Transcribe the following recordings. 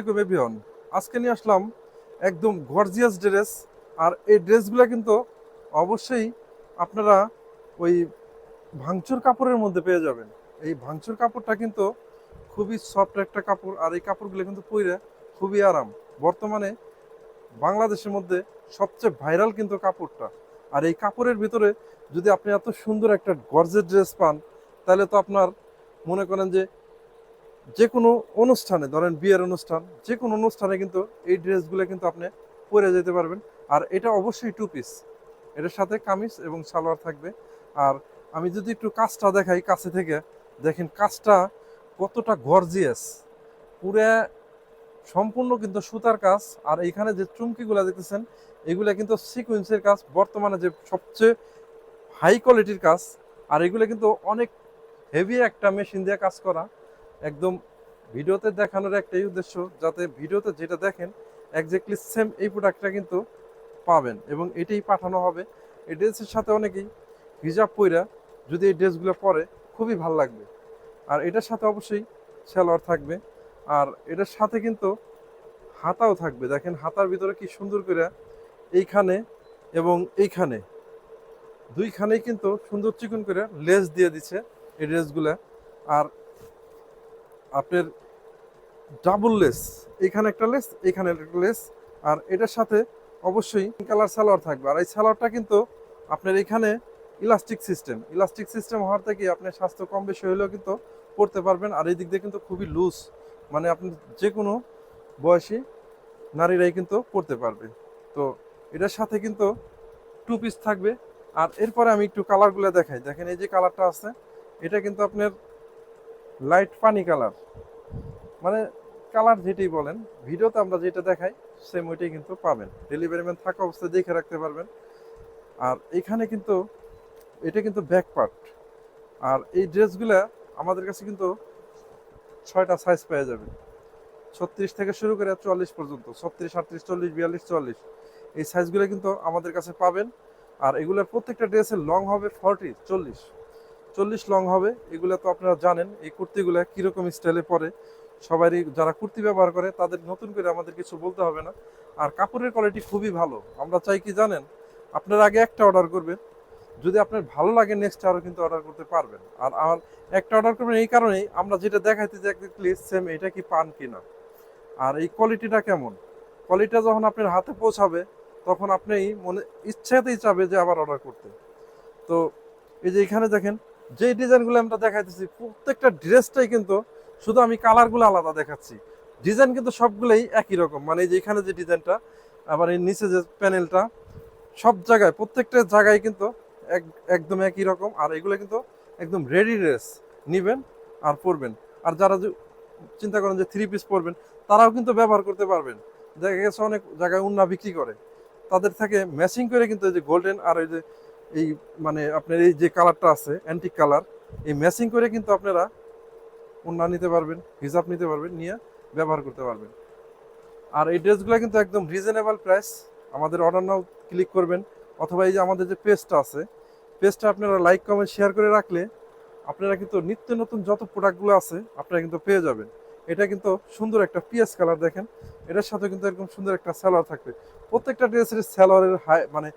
আলাইকুম এভিয়ন আজকে নিয়ে আসলাম একদম গর্জিয়াস ড্রেস আর এই ড্রেসগুলো কিন্তু অবশ্যই আপনারা ওই ভাঙচুর কাপড়ের মধ্যে পেয়ে যাবেন। এই ভাঙচুর কাপড়টা কিন্তু খুবই সফট একটা কাপড়, আর এই কাপড়গুলো কিন্তু পরে খুবই আরাম। বর্তমানে বাংলাদেশের মধ্যে সবচেয়ে ভাইরাল কিন্তু কাপড়টা। আর এই কাপড়ের ভিতরে যদি আপনি এত সুন্দর একটা গর্জের ড্রেস পান, তাহলে তো আপনার মনে করেন যে যে কোনো অনুষ্ঠানে, ধরেন বিয়ের অনুষ্ঠান যে কোনো অনুষ্ঠানে কিন্তু এই ড্রেসগুলো কিন্তু আপনি পরে যেতে পারবেন। আর এটা অবশ্যই টু পিস এটার সাথে কামিজ এবং সালোয়ার থাকবে। আর আমি যদি একটু কাজটা দেখাই কাছে থেকে, দেখেন কাজটা কতটা গর্জিয়াস পুরো সম্পূর্ণ কিন্তু সুতার কাজ। আর এইখানে যে চুমকিগুলো দেখতেছেন, এগুলো কিন্তু সিকুয়েন্সের কাজ। বর্তমানে যে সবচেয়ে হাই কোয়ালিটির কাজ। আর এগুলো কিন্তু অনেক হেভি একটা মেশিন দিয়ে কাজ করা। একদম ভিডিওতে দেখানোর একটাই উদ্দেশ্য, যাতে ভিডিওতে যেটা দেখেন একজাক্টলি সেম এই প্রোডাক্টটা কিন্তু পাবেন এবং এটাই পাঠানো হবে। এই ড্রেসের সাথে অনেকেই হিজাব পইরা যদি এই ড্রেসগুলো পরে, খুবই ভালো লাগবে। আর এটার সাথে অবশ্যই সালোয়ার থাকবে। আর এটার সাথে কিন্তু হাতাও থাকবে। দেখেন হাতার ভিতরে কি সুন্দর করে এইখানে এবং এইখানে। দুইখানেই কিন্তু সুন্দর চিকন করে লেস দিয়ে দিচ্ছে এই ড্রেসগুলা আর আপনার ডাবল লেস এখানে একটা লেস এখানে একটা লেস আর এটার সাথে অবশ্যই কালার সালোয়ার থাকবে। আর এই সালোয়ারটা কিন্তু আপনার এখানে ইলাস্টিক সিস্টেম ইলাস্টিক সিস্টেম হওয়ার থেকে আপনার স্বাস্থ্য কম বেশি হলেও কিন্তু পড়তে পারবেন। আর এই দিক দিয়ে কিন্তু খুবই লুজ মানে আপনি যে কোনো বয়সী নারীরাই কিন্তু পড়তে পারবে। তো এটার সাথে কিন্তু টু পিস থাকবে। আর এরপরে আমি একটু কালারগুলো দেখাই। দেখেন এই যে কালারটা আছে, এটা কিন্তু আপনার লাইট পানি কালার। মানে কালার যেটাই বলেন, ভিডিওতে আমরা যেটা দেখাই সেম ওইটাই কিন্তু পাবেন। ডেলিভারি ম্যান থাকা অবস্থায় দেখে রাখতে পারবেন। আর এখানে কিন্তু, এটা কিন্তু ব্যাক পার্ট আর এই ড্রেসগুলো আমাদের কাছে কিন্তু ছয়টা সাইজ পেয়ে যাবেন ছত্রিশ থেকে শুরু করে চুয়াল্লিশ পর্যন্ত, ছত্রিশ, আটত্রিশ, চল্লিশ, বিয়াল্লিশ, চল্লিশ। এই সাইজগুলো কিন্তু আমাদের কাছে পাবেন। আর এগুলোর প্রত্যেকটা ড্রেসের লং হবে ফর্টি চল্লিশ। চল্লিশ লং হবে, এগুলো তো আপনারা জানেন, এই কুর্তিগুলো কীরকম স্টাইলে পরে, সবারই যারা কুর্তি ব্যবহার করে, তাদের নতুন করে আমাদের কিছু বলতে হবে না। আর কাপড়ের কোয়ালিটি খুবই ভালো, আমরা চাই কি জানেন, আপনার আগে একটা অর্ডার করবেন, যদি আপনার ভালো লাগে নেক্সট আরও কিন্তু অর্ডার করতে পারবেন। আর আমার একটা অর্ডার করবেন এই কারণেই, আমরা যেটা দেখাইতে যে একদিন সেম এটা কি পান কিনা। আর এই কোয়ালিটিটা কেমন? কোয়ালিটিটা যখন আপনার হাতে পৌঁছাবে, তখন আপনি মনে, ইচ্ছাতেই চাবে যে আবার অর্ডার করতে। তো, এই যে এখানে দেখেন যে ডিজাইনগুলো আমরা দেখাইতেছি, প্রত্যেকটা ড্রেসটাই কিন্তু শুধু আমি কালারগুলো আলাদা দেখাচ্ছি। ডিজাইন কিন্তু সবগুলোই একই রকম। মানে যে এখানে যে ডিজাইনটা, আবার এই নিচে যে প্যানেলটা, সব জায়গায়, প্রত্যেকটা জায়গায় কিন্তু এক, একদম একই রকম। আর এগুলো কিন্তু একদম রেডি ড্রেস নিবেন আর পরবেন। আর যারা যে চিন্তা করেন যে থ্রি পিস পরবেন, তারাও কিন্তু ব্যবহার করতে পারবেন। দেখা গেছে অনেক জায়গায় উন্না বিক্রি করে। তাদের থেকে ম্যাচিং করে কিন্তু এই যে গোল্ডেন আর এই যে এই মানে আপনার এই যে কালারটা আছে অ্যান্টিক কালার এই ম্যাচিং করে কিন্তু আপনারা উন্না নিতে পারবেন, হিজাব নিতে পারবেন, নিয়ে ব্যবহার করতে পারবেন। আর এই ড্রেসগুলো কিন্তু একদম রিজনেবল প্রাইস আমাদের অর্ডার নাও ক্লিক করবেন, অথবা এই যে আমাদের যে পেজটা আছে পেজটা আপনারা লাইক কমেন্ট শেয়ার করে রাখলে আপনারা কিন্তু নিত্য নতুন যত প্রোডাক্টগুলো আছে, আপনারা কিন্তু পেয়ে যাবেন। এটা কিন্তু সুন্দর একটা পিএস কালার দেখেন, এটার সাথে কিন্তু এরকম সুন্দর একটা স্যালোয়ার থাকবে। প্রত্যেকটা ড্রেসের স্যালোয়ারের হাই মানে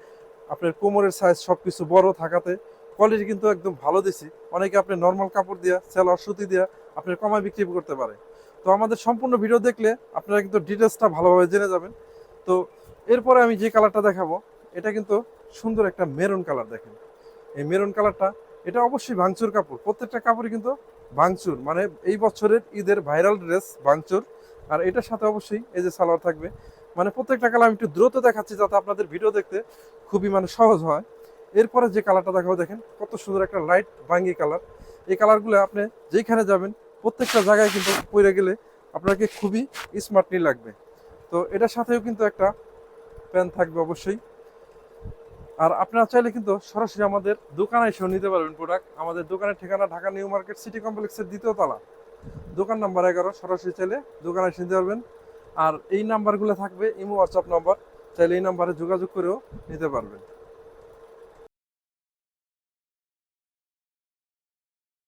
আপনার কোমরের সাইজ সব কিছু বড় থাকাতে কোয়ালিটি কিন্তু একদম ভালো দিছি। অনেকে আপনি নর্মাল কাপড় দিয়া স্যালোয়ার সুতি দিয়া আপনার কমায় বিক্রি করতে পারে। তো আমাদের সম্পূর্ণ ভিডিও দেখলে আপনারা কিন্তু ডিটেলসটা ভালোভাবে জেনে যাবেন। তো এরপরে আমি যে কালারটা দেখাবো, এটা কিন্তু সুন্দর একটা মেরুন কালার দেখেন। এই মেরুন কালারটা এটা অবশ্যই ভাঙচুর কাপড়। প্রত্যেকটা কাপড়ই কিন্তু ভাঙচুর। মানে এই বছরের ঈদের ভাইরাল ড্রেস ভাঙচুর। আর এটার সাথে অবশ্যই এই যে সালোয়ার থাকবে মানে প্রত্যেকটা কালার আমি একটু দ্রুত দেখাচ্ছি যাতে আপনাদের ভিডিও দেখতে খুবই মানে সহজ হয়। এরপরে যে কালারটা দেখাবো, দেখেন কত সুন্দর একটা লাইট ভাঙ্গি কালার। এই কালারগুলো আপনি যেখানে যাবেন, প্রত্যেকটা জায়গায় কিন্তু পরে গেলে আপনাকে খুবই স্মার্টলি লাগবে। তো এটার সাথেও কিন্তু একটা প্যান থাকবে অবশ্যই। আর আপনারা চাইলে কিন্তু সরাসরি আমাদের দোকানে এসেও নিতে পারবেন প্রোডাক্ট আমাদের দোকানের ঠিকানা ঢাকা নিউ মার্কেট সিটি কমপ্লেক্সের দ্বিতীয় তলা। দোকান নাম্বার এগারো, সরাসরি চাইলে দোকানে এসে নিতে পারবেন। আর এই নাম্বারগুলো থাকবে ইমো হোয়াটসঅ্যাপ নাম্বার তাহলে এই নাম্বারে যোগাযোগ করেও নিতে পারবেন।